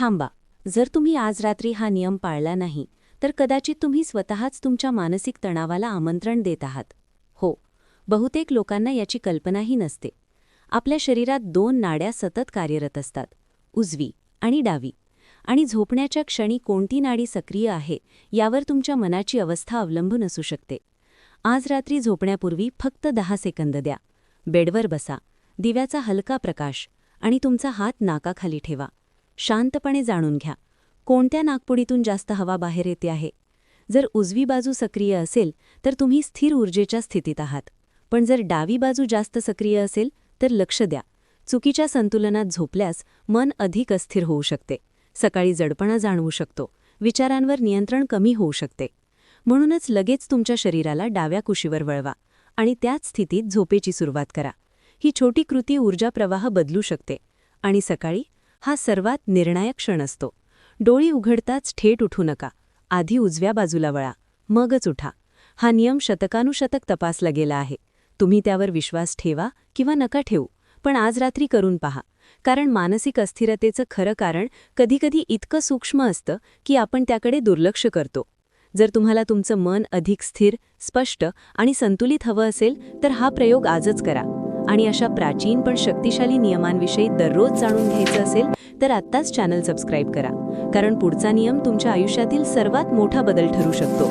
थांबा. जर तुम्ही आज रात्री हा नियम पाळला नाही तर कदाचित तुम्ही स्वतःच तुमच्या मानसिक तणावाला आमंत्रण देत आहात. हो बहुतेक लोकांना याची कल्पनाही नसते. आपल्या शरीरात दोन नाड्या सतत कार्यरत असतात उजवी आणि डावी. आणि झोपण्याच्या क्षणी कोणती नाडी सक्रिय आहे यावर तुमच्या मनाची अवस्था अवलंबून असू शकते. आज रात्री झोपण्यापूर्वी फक्त दहा सेकंद द्या. बेडवर बसा. दिव्याचा हलका प्रकाश आणि तुमचा हात नाकाखाली ठेवा. शांतपणे जाणून घ्या. कोणत्या नागपुडीतून जास्त हवा बाहेर येते आहे? जर उजवी बाजू सक्रिय असेल तर तुम्ही स्थिर ऊर्जेच्या स्थितीत आहात. पण जर डावी बाजू जास्त सक्रिय असेल तर लक्ष द्या. चुकीच्या संतुलनात झोपल्यास मन अधिक अस्थिर होऊ शकते. सकाळी जडपणा जाणवू शकतो. विचारांवर नियंत्रण कमी होऊ शकते. म्हणूनच लगेच तुमच्या शरीराला डाव्या कुशीवर वळवा आणि त्याच स्थितीत झोपेची सुरुवात करा. ही छोटी कृती ऊर्जा प्रवाह बदलू शकते. आणि सकाळी हा सर्वात निर्णायक क्षण असतो. डोळी उघडताच थेट उठू नका. आधी उजव्या बाजूला वळा. मगच उठा. हा नियम शतकानुशतक तपासला गेला आहे. तुम्ही त्यावर विश्वास ठेवा किंवा नका ठेवू पण आज रात्री करून पहा. कारण मानसिक अस्थिरतेचं खरं कारण कधीकधी इतकं सूक्ष्म असतं की आपण त्याकडे दुर्लक्ष करतो. जर तुम्हाला तुमचं मन अधिक स्थिर स्पष्ट आणि संतुलित हवं असेल तर हा प्रयोग आजच करा. आणि अशा प्राचीन पण शक्तिशाली नियमांविषयी दररोज जाणून घ्यायचं असेल तर आत्ताच चॅनल सबस्क्राईब करा. कारण पुढचा नियम तुमच्या आयुष्यातील सर्वात मोठा बदल ठरू शकतो.